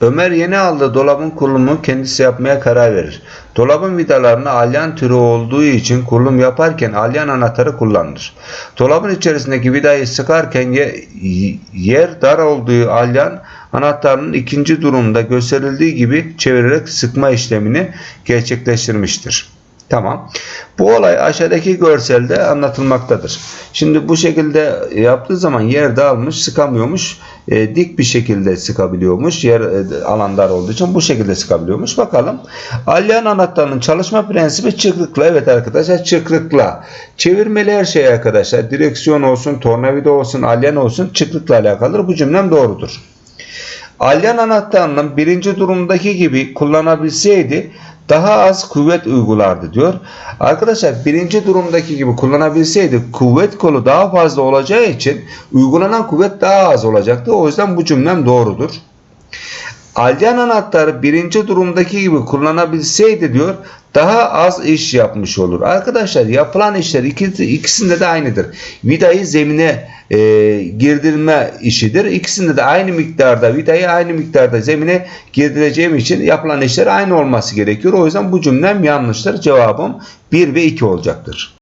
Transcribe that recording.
Ömer yeni aldığı dolabın kurulumunu kendisi yapmaya karar verir. Dolabın vidalarını alyan türü olduğu için kurulum yaparken alyan anahtarı kullanılır. Dolabın içerisindeki vidayı sıkarken ye- yer dar olduğu alyan anahtarının ikinci durumda gösterildiği gibi çevirerek sıkma işlemini gerçekleştirmiştir. Tamam. Bu olay aşağıdaki görselde anlatılmaktadır. Şimdi bu şekilde yaptığı zaman yer dağılmış, sıkamıyormuş. E, dik bir şekilde sıkabiliyormuş. Yer e, alan dar olduğu için bu şekilde sıkabiliyormuş. Bakalım. Alyan anahtarının çalışma prensibi çıkrıkla. Evet arkadaşlar çıkrıkla. Çevirmeli her şey arkadaşlar. Direksiyon olsun, tornavida olsun, alyan olsun çıkrıkla alakalıdır. Bu cümlem doğrudur. Alyan anahtarının birinci durumdaki gibi kullanabilseydi daha az kuvvet uygulardı diyor. Arkadaşlar birinci durumdaki gibi kullanabilseydi kuvvet kolu daha fazla olacağı için uygulanan kuvvet daha az olacaktı. O yüzden bu cümlem doğrudur. Alyan anahtarı birinci durumdaki gibi kullanabilseydi diyor daha az iş yapmış olur. Arkadaşlar yapılan işler ikisi, ikisinde de aynıdır. Vidayı zemine e, girdirme işidir. İkisinde de aynı miktarda vidayı aynı miktarda zemine girdireceğim için yapılan işler aynı olması gerekiyor. O yüzden bu cümlem yanlıştır. Cevabım 1 ve 2 olacaktır.